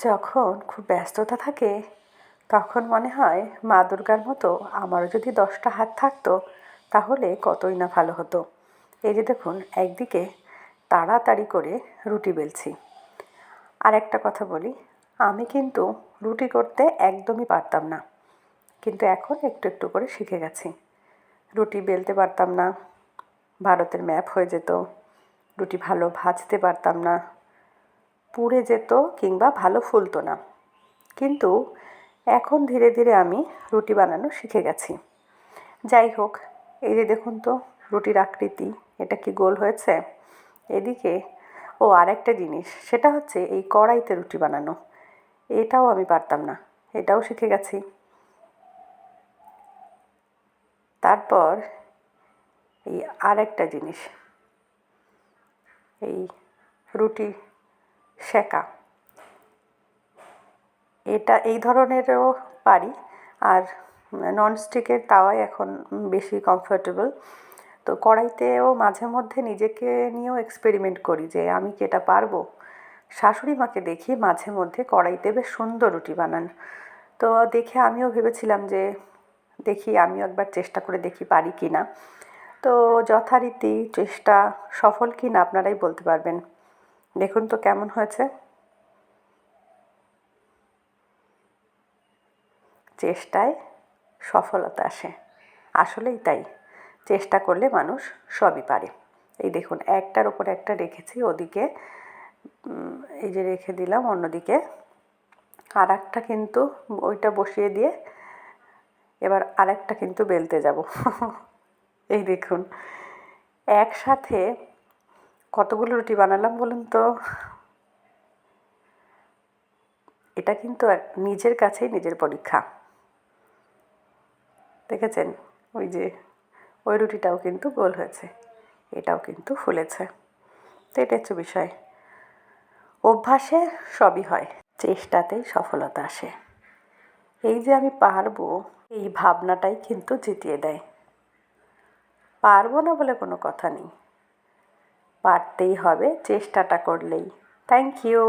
যখন খুব ব্যস্ততা থাকে, তখন মনে হয় মা দুর্গার মতো আমারও যদি দশটা হাত থাকতো, তাহলে কতই না ভালো হতো। এই যে দেখুন, একদিকে তাড়াতাড়ি করে রুটি বেলছি। আর একটা কথা বলি, আমি কিন্তু রুটি করতে একদমই পারতাম না, কিন্তু এখন একটু একটু করে শিখে গেছি। রুটি বেলতে পারতাম না, ভারতের ম্যাপ হয়ে যেত, রুটি ভালো ভাজতে পারতাম না পুড়ে যেত কিংবা ভালো ফুলতো না। কিন্তু এখন ধীরে ধীরে আমি রুটি বানানো শিখে গেছি। যাই হোক, এই যে দেখুন তো, রুটির আকৃতি, এটা কি গোল হয়েছে? এদিকে ও আরেকটা জিনিস, সেটা হচ্ছে এই কড়াইতে রুটি বানানো। এটাও আমি পারতাম না, এটাও শিখে গেছি। তারপর এই আরেকটা জিনিস, এই রুটি সেকা এটা এই ধরনেরও পারি আর ননস্টিকের তাওয়াই এখন বেশি কমফোর্টেবল তো কড়াইতেও মাঝে মধ্যে নিজেকে নিয়েও এক্সপেরিমেন্ট করি যে আমি কি এটা পারব? শাশুড়ি মাকে দেখি মাঝে মধ্যে কড়াইতে বেশ সুন্দর রুটি বানান। তো দেখে আমিও ভেবেছিলাম যে দেখি আমিও একবার চেষ্টা করে দেখি পারি কি না তো যথারীতি চেষ্টা সফল কি না আপনারাই বলতে পারবেন। দেখুন তো কেমন হয়েছে। চেষ্টায় সফলতা আসে। আসলেই তাই। চেষ্টা করলে মানুষ সবই পারে। এই দেখুন, একটার ওপর একটা রেখেছি, ওদিকে এই যে রেখে দিলাম, অন্যদিকে। আর একটা কিন্তু ওইটা বসিয়ে দিয়ে এবার আরেকটা কিন্তু বেলতে যাব। এই দেখুন, একসাথে কতগুলো রুটি বানালাম বলুন তো? এটা কিন্তু নিজের কাছেই নিজের পরীক্ষা। দেখেছেন? ওই যে, ওই রুটিটাও কিন্তু গোল হয়েছে, এটাও কিন্তু ফুলেছে। তো এটা হচ্ছে বিষয়। অভ্যাসে সবই হয় চেষ্টাতেই সফলতা আসে। এই যে আমি পারব, এই ভাবনাটাই কিন্তু জিতিয়ে দেয়। পারব না বলে কোনো কথা নেই। পারতেই হবে চেষ্টাটা করলেই। Thank you